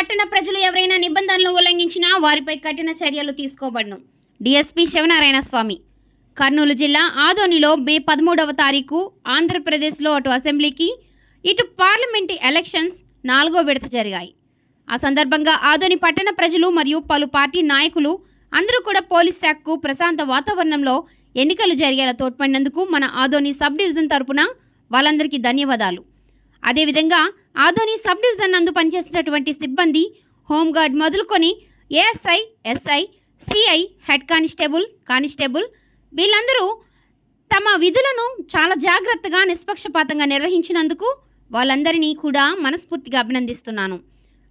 పట్టణ ప్రజలు ఎవరైనా నిబంధనలు ఉల్లంఘించినా వారిపై కఠిన చర్యలు తీసుకోబడను. డిఎస్పీ శివనారాయణ స్వామి. కర్నూలు జిల్లా ఆదోనిలో మే పదమూడవ తారీఖు ఆంధ్రప్రదేశ్లో అటు అసెంబ్లీకి ఇటు పార్లమెంటు ఎలక్షన్స్ నాలుగో విడత జరిగాయి. ఆ సందర్భంగా ఆదోని పట్టణ ప్రజలు మరియు పలు పార్టీ నాయకులు అందరూ కూడా పోలీస్ శాఖకు ప్రశాంత వాతావరణంలో ఎన్నికలు జరిగేలా తోడ్పడినందుకు మన ఆదోని సబ్ డివిజన్ తరపున వాళ్ళందరికీ ధన్యవాదాలు. అదేవిధంగా ఆదోని సబ్ డివిజన్ నందు పనిచేసినటువంటి సిబ్బంది హోంగార్డ్ మొదలుకొని ASI SI CI head constable constable వీళ్ళందరూ తమ విధులను చాలా జాగ్రత్తగా నిష్పక్షపాతంగా నిర్వహించినందుకు వాళ్ళందరినీ కూడా మనస్ఫూర్తిగా అభినందిస్తున్నాను.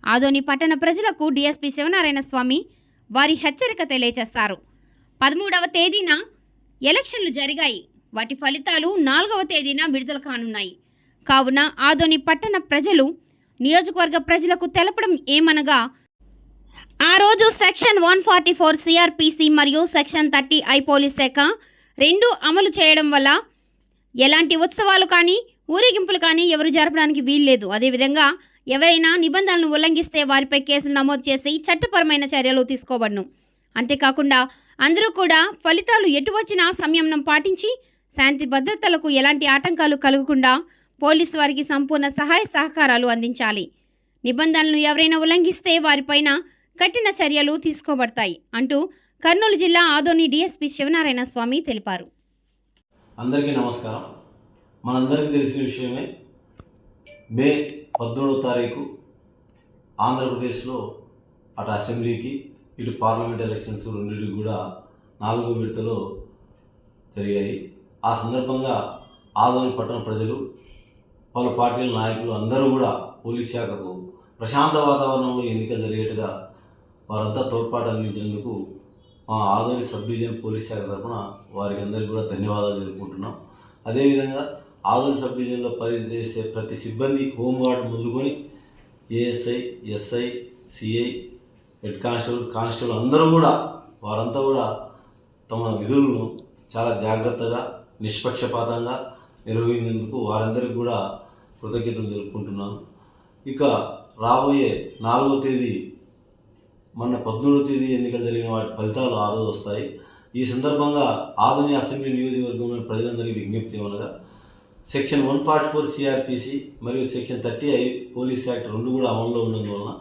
ఆదోని పట్టణ ప్రజలకు డిఎస్పి శివనారాయణ స్వామి వారి హెచ్చరిక తెలియజేస్తారు పదమూడవ తేదీన ఎలక్షన్లు జరిగాయి. వాటి ఫలితాలు నాలుగవ తేదీన విడుదల కానున్నాయి. కావున ఆదోని పట్టణ ప్రజలు నియోజకవర్గ ప్రజలకు తెలపడం ఏమనగా ఆ రోజు section one forty four CrPC మరియు సెక్షన్ థర్టీ ఐ పోలీస్ శాఖ రెండు అమలు చేయడం వల్ల ఎలాంటి ఉత్సవాలు కానీ ఊరేగింపులు కానీ ఎవరు జరపడానికి వీల్లేదు. అదేవిధంగా ఎవరైనా నిబంధనలను ఉల్లంఘిస్తే వారిపై కేసులు నమోదు చేసి చట్టపరమైన చర్యలు తీసుకోబడ్ను. అంతేకాకుండా అందరూ కూడా ఫలితాలు ఎటు వచ్చినా సంయమనం పాటించి శాంతి భద్రతలకు ఎలాంటి ఆటంకాలు కలగకుండా పోలీసు వారికి సంపూర్ణ సహాయ సహకారాలు అందించాలి. నిబంధనలను ఎవరైనా ఉల్లంఘిస్తే వారిపైన కఠిన చర్యలు తీసుకోబడతాయి అంటూ కర్నూలు జిల్లా ఆదోని డీఎస్పీ శివనారాయణ స్వామి తెలిపారు. అందరికీ నమస్కారం. మనందరికీ తెలిసిన విషయమే మే పద్మూడవ తారీఖు ఆంధ్రప్రదేశ్లో అటు అసెంబ్లీకి ఇటు పార్లమెంట్ ఎలక్షన్స్ రెండింటికి కూడా నాలుగో విడతలో జరిగాయి. ఆ సందర్భంగా ఆదోని పట్టణ ప్రజలు పలు పార్టీల నాయకులు అందరూ కూడా పోలీస్ శాఖకు ప్రశాంత వాతావరణంలో ఎన్నికలు జరిగేట్టుగా వారంతా తోడ్పాటు అందించినందుకు మా ఆదోని సబ్ డివిజన్ పోలీస్ శాఖ తరఫున వారికి అందరికీ కూడా ధన్యవాదాలు తెలుపుకుంటున్నాం. అదేవిధంగా ఆదోని సబ్ డివిజన్లో పనిచేసే ప్రతి సిబ్బంది హోంగార్డ్ మొదలుకొని ASI SI CI head constable constable అందరూ కూడా వారంతా కూడా తమ విధులను చాలా జాగ్రత్తగా నిష్పక్షపాతంగా నిర్వహించేందుకు వారందరికీ కూడా కృతజ్ఞతలు తెలుపుకుంటున్నాను. ఇక రాబోయే నాలుగో తేదీ మొన్న పద్మూడవ తేదీ ఎన్నికలు జరిగిన వాటి ఫలితాలు ఆ రోజు వస్తాయి. ఈ సందర్భంగా ఆధునిక అసెంబ్లీ నియోజకవర్గంలోని ప్రజలందరికీ విజ్ఞప్తి ఏమనగా section one forty four CrPC మరియు section thirty I police act రెండు కూడా అమల్లో ఉన్నందువలన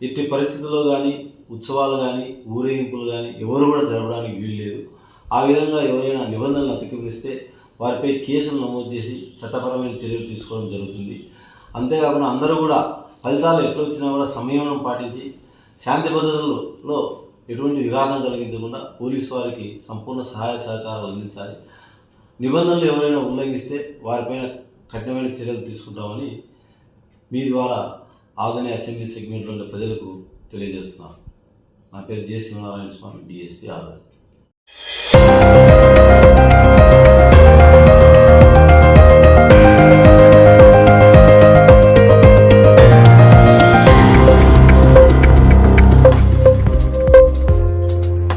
ఎట్టి పరిస్థితుల్లో కానీ ఉత్సవాలు కానీ ఊరేగింపులు కానీ ఎవరు కూడా జరపడానికి వీల్లేదు ఆ విధంగా ఎవరైనా నిబంధనలు అతిక్రమిస్తే వారిపై కేసులు నమోదు చేసి చట్టపరమైన చర్యలు తీసుకోవడం జరుగుతుంది. అంతేకాకుండా అందరూ కూడా ఫలితాలు ఎప్పుడు వచ్చినా కూడా సంయమనం పాటించి శాంతి భద్రతలలో ఎటువంటి విఘాతం కలిగించకుండా పోలీసు వారికి సంపూర్ణ సహాయ సహకారాలు అందించాలి. నిబంధనలు ఎవరైనా ఉల్లంఘిస్తే వారిపైన కఠినమైన చర్యలు తీసుకుంటామని మీ ద్వారా ఆధునిక అసెంబ్లీ సెగ్మెంట్లో ఉండే ప్రజలకు తెలియజేస్తున్నాను. నా పేరు జె సింహనారాయణ స్వామి డిఎస్పీ ఆదాయ